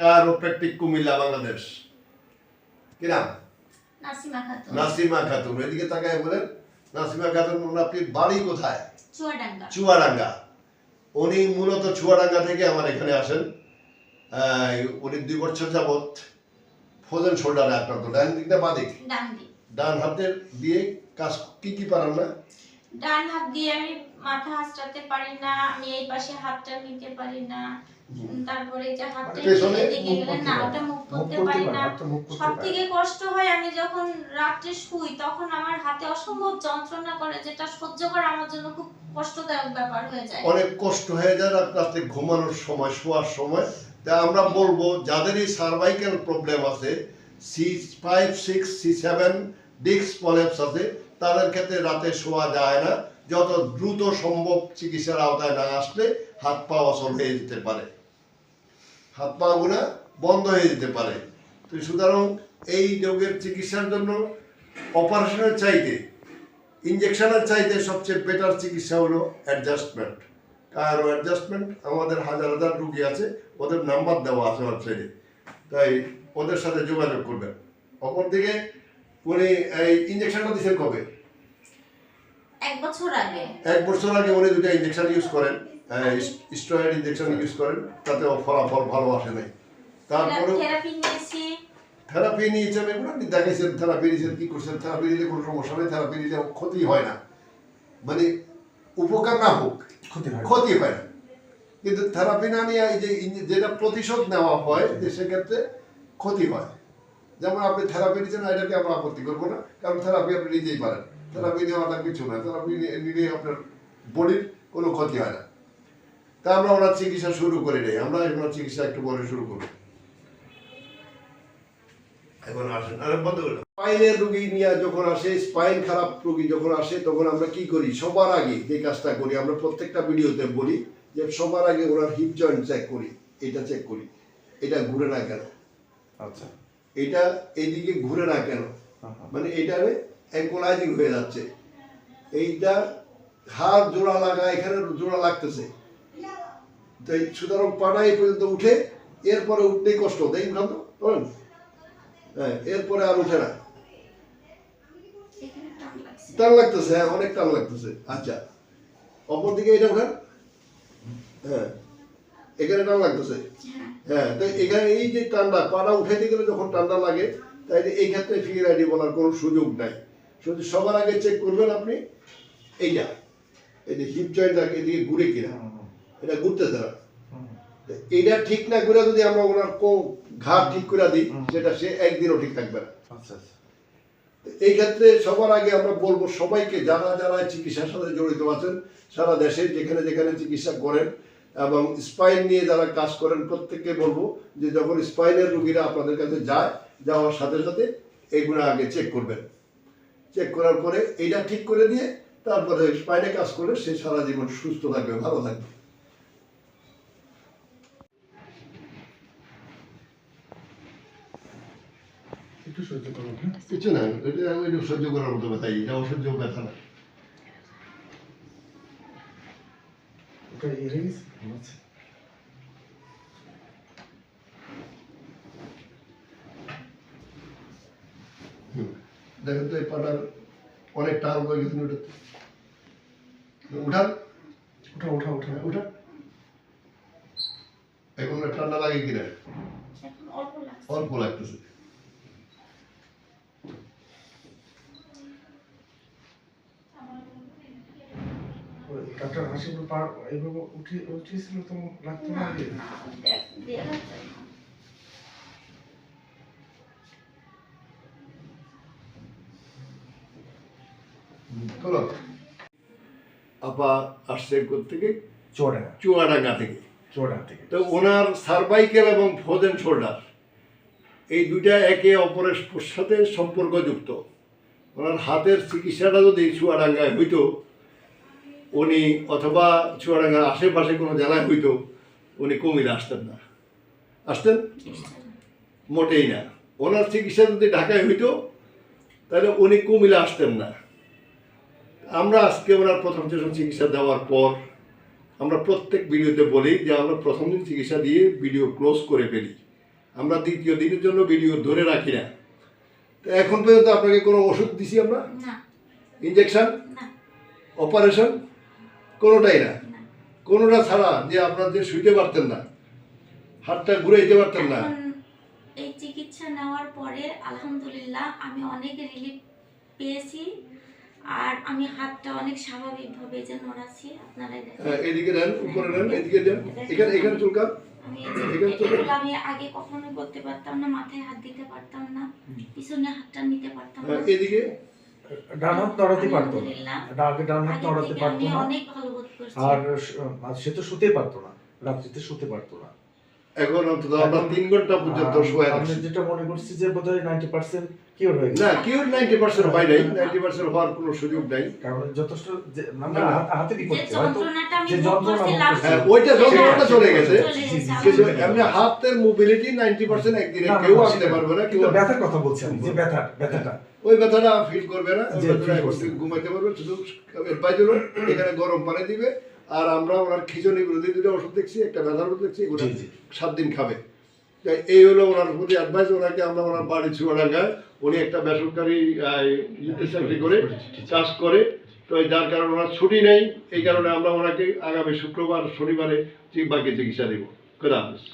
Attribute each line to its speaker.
Speaker 1: কারোপ্র্যাকটিক কুমিল্লা বাংলাদেশ। কি নাম?
Speaker 2: নাসিমা খাতুন।
Speaker 1: নাসিমা খাতুন। এদিকে তাকায় বলেন নাসিমা খাতুন আপনি বাড়ি কোথায়?
Speaker 2: চুয়াডাঙ্গা।
Speaker 1: উনি মূলত চুয়াডাঙ্গা থেকে আমার এখানে আসেন। উনি দুই বছর যাবৎ ফোজেন শোল্ডারে আক্রান্ত। ডান দিক না বাদিক
Speaker 2: ডান দিক।
Speaker 1: ডান হাতের দিয়ে কাজ কি কি পারেন না?
Speaker 2: ডান হাত দিয়ে আমি মাথা হাসটাতে পারি না আমি এই পাশে হাতটা নিতে পারি না। তারপরে যে হাতটা
Speaker 1: পেছনে
Speaker 2: এদিকে গেলে না ওটা মুখ করতে পারি না সব থেকে কষ্ট হয় আমি যখন রাত্রে শুই তখন আমার হাতে অসম্ভব যন্ত্রণা করে যেটা সহ্য করা আমার জন্য খুব কষ্টদায়ক ব্যাপার হয়ে যায়।
Speaker 1: অনেক কষ্ট হয়ে যায় রাত ঘুমানোর সময় শোয়ার সময়। তা আমরা বলব যাদের এই সার্ভাইকাল প্রবলেম আছে C five six C seven ডিক্স পলেপস আছে তাদের ক্ষেত্রে রাতে শোয়া যায় না। যত দ্রুত সম্ভব চিকিৎসার আওতায় না আসলে হাত পা অচল হয়ে যেতে পারে। হাত পা গুলা বন্ধ হয়ে যেতে পারে। তো সুতরাং এই রোগের চিকিৎসার জন্য অপারেশনের চাইতে ইঞ্জেকশনের চাইতে সবচেয়ে বেটার চিকিৎসা হলো অ্যাডজাস্টমেন্ট কারও অ্যাডজাস্টমেন্ট আমাদের হাজার হাজার রুগী আছে, ওদের নাম্বার দেওয়া আছে ওয়েবসাইটে তাই ওদের সাথে যোগাযোগ করবেন। অপরদিকে উনি এই ইঞ্জেকশনটা দিচ্ছেন কবে?
Speaker 2: এক বছর আগে।
Speaker 1: এক বছর আগে উনি দুটো ইঞ্জেকশন ইউজ করেন স্টেরয়েড ইঞ্জেকশন ইউজ করেন তাতে ফলাফল ভালো আসে নাই। তারপরে
Speaker 2: থেরাপি নিয়েছি।
Speaker 1: থেরাপি নিয়েছেন এগুলো আপনি দেখাইছেন থেরাপি নিয়েছেন কি করছেন? থেরাপি নিলে কোনো সমস্যা নেই থেরাপি নিলে ক্ষতি হয় না। মানে উপকার না হোক
Speaker 3: ক্ষতি হয়
Speaker 1: ক্ষতি হয় না। কিন্তু থেরাপি না নিয়ে এই যে যেটা প্রতিশোধ নেওয়া হয় যে সেক্ষেত্রে ক্ষতি হয়। যেমন আপনি থেরাপি নিচ্ছেন এটাকে আমরা আপত্তি করব না কারণ থেরাপি আপনি নিতেই পারেন। থেরাপি নেওয়াটা কিছু না। থেরাপি নিলে আপনার বডির কোনো ক্ষতি হয় না। তা আমরা ওনার চিকিৎসা শুরু করে নেই। আমরা ওনার চিকিৎসা একটু পরে শুরু করব। এখন আসেন। আরে বন্ধ করে দাও। স্পাইনের রুগী নিয়ে যখন আসে স্পাইন খারাপ রুগী যখন আসে তখন আমরা কি করি? সবার আগে যে কাজটা করি আমরা প্রত্যেকটা ভিডিওতে বলি যে সবার আগে ওনার হিপ জয়েন্ট চেক করি। এটা চেক করি। এটা ঘুরে না কেন?
Speaker 3: আচ্ছা।
Speaker 1: এটা এদিকে ঘুরে না কেন? মানে এটারে অ্যাঙ্কোলাইজিং হয়ে যাচ্ছে। এইটা হাত জোড়া লাগা এখানে জোড়া লাগতেছে। তো এই সুতরাং পাটা এই পর্যন্ত উঠে এরপরে উঠতেই কষ্ট দেখ উঠান তো বলেন? হ্যাঁ এরপরে আর উঠে না।
Speaker 2: টান
Speaker 1: লাগতেছে হ্যাঁ অনেক টান লাগতেছে। আচ্ছা অপরদিকে এটা ওখান হ্যাঁ এখানে টান লাগতেছে।
Speaker 2: হ্যাঁ।
Speaker 1: হ্যাঁ তো এখানে এই যে টান্ডা পাড়া উঠাইতে গেলে যখন টান্ডা লাগে তাই এই ক্ষেত্রে ফিগার আইডি বলার কোনো সুযোগ নাই। শুধু সবার আগে চেক করবেন আপনি। এইটা। এই যে হিপ জয়েন্ট এদিকে ঘুরে কিনা। এটা ঘুরতে না। তো এইটা ঠিক না করে যদি আমরা ওনার কো ঘাট ঠিক করে দিই সেটা সে একদিনও ঠিক থাকবে না।
Speaker 3: আচ্ছা আচ্ছা।
Speaker 1: এই ক্ষেত্রে সবার আগে আমরা বলব সবাইকে যারা যারা চিকিৎসার সাথে জড়িত আছেন সারা দেশে যেখানে যেখানে চিকিৎসা করেন এবং স্পাইন নিয়ে যারা কাজ করেন প্রত্যেককে বলব যে যখন স্পাইনের রুগীরা আপনাদের কাছে যায় যাওয়ার সাথে সাথে এগুলো আগে চেক করবেন। চেক করার পরে এইটা ঠিক করে দিয়ে তারপরে স্পাইনে কাজ করলে সে সারা জীবন সুস্থ থাকবে ভালো থাকবে।
Speaker 3: হ্যাঁ?
Speaker 1: কিছু না এটা সহ্য করার মতো ব্যথা এটা অসহ্য ব্যথা না হুম। দেখেন তো এই পাটার অনেক টান হয়ে গেছে ওটা উঠান।
Speaker 3: ওটা ওঠা ওঠা
Speaker 1: উঠান। এখন ঠান্ডা লাগে কিনা
Speaker 2: অল্প
Speaker 1: লাগতেছে।
Speaker 3: ডাক্তার হাসিপুর পার এইভাবে উঠে উঠিয়েছিল তো লাগতো না
Speaker 1: চলো। আপা আসছে থেকে?
Speaker 3: চড়া
Speaker 1: চুয়াডাঙ্গা থেকে।
Speaker 3: চড়া থেকে।
Speaker 1: তো ওনার সার্ভাইকেল এবং ফ্রোজেন শোল্ডার এই দুইটা একে অপরের সাথে সম্পর্কযুক্ত। ওনার হাতের চিকিৎসাটা যদি চুয়াডাঙ্গায় হইতো উনি অথবা চুয়াডাঙ্গার আশেপাশে কোনো জেলায় হইতো উনি কুমির আসতেন না। আসতেন? মোটেই না। ওনার চিকিৎসা যদি ঢাকায় হইতো তাহলে উনি কুমিল্লা আসতেন না। আমরা আজকে ওনার প্রথম সেশন চিকিৎসা দেওয়ার পর আমরা প্রত্যেক ভিডিওতে বলি যে আমরা প্রথম দিন চিকিৎসা দিয়ে ভিডিও ক্লোজ করে ফেলি। আমরা দ্বিতীয় দিনের জন্য ভিডিও ধরে রাখি না। তো এখন পর্যন্ত আপনাকে কোনো ওষুধ দিছি আমরা? ইঞ্জেকশন অপারেশন কোনোটাই না।
Speaker 2: না।
Speaker 1: কোনোটা ছাড়া যে আপনার যে শুইতে পারতেন না হাতটা ঘুরাইতে পারতেন না।
Speaker 2: এই চিকিৎসা নেওয়ার পরে আলহামদুলিল্লাহ আমি অনেক রিলিফ পেয়েছি। আর আমি হাতটা অনেক স্বাভাবিকভাবে যে নড়াচ্ছি আপনারা
Speaker 1: হ্যাঁ, এদিকে নেন উপরে নেন এদিকে দেন এখানে এখানে চুলকান
Speaker 2: আমি আগে কখনো করতে পারতাম না মাথায় হাত দিতে পারতাম না পিছনে হাতটা নিতে পারতাম না।
Speaker 1: হ্যাঁ, এদিকে।
Speaker 3: ডান হাত নড়াতে পারতো না।
Speaker 2: আলহামদুলিল্লাহ
Speaker 3: আগে ডান হাত নড়াতে পারতো না।
Speaker 2: অনেক ভালো বোধ করছি।
Speaker 3: আর সে তো শুতে পারতো না রাত্রিতে শুতে পারতো না।
Speaker 1: এখন অন্তত আমরা তিন ঘণ্টা পর্যন্ত শোয়া
Speaker 3: আমি যেটা মনে করছি যে বোধহয় নাইনটি পার্সেন্ট কিওর হয়ে
Speaker 1: না নাইনটি পার্সেন্ট হয় নাই নাইনটি পার্সেন্ট হওয়ার কোনো সুযোগ নাই
Speaker 3: কারণ যথেষ্ট। যে করছি যে যন্ত্রণা।
Speaker 1: হ্যাঁ, ওইটা যন্ত্রণাটা চলে গেছে। কিন্তু এমনি হাতের মোবিলিটি নাইনটি পার্সেন্ট একদিনে কেউ
Speaker 3: সেটা-
Speaker 1: পারবে না
Speaker 3: কিন্তু ব্যথার কথা বলছি আমি যে ব্যথা ব্যথাটা
Speaker 1: ওই ব্যথাটা ফিল করবে না। ঘুমাইতে পারবে শুধু হলো এখানে গরম পানি দিবে আর আমরা ওনার খিচুনি বিরোধী দুটো ওষুধ দেখছি একটা ব্যথার ওষুধ দেখছি। সাত দিন খাবে। তাই এই হলো ওনার প্রতি অ্যাডভাইস ওনাকে আমরা ওনার বাড়ি চুয়াডাঙ্গায় উনি একটা বেসরকারি চাকরি করে চাষ করে তো যার কারণে ওনার ছুটি নেই এই কারণে আমরা ওনাকে আগামী শুক্রবার শনিবারে বাকি চিকিৎসা দেবো। খোদা হাফেজ।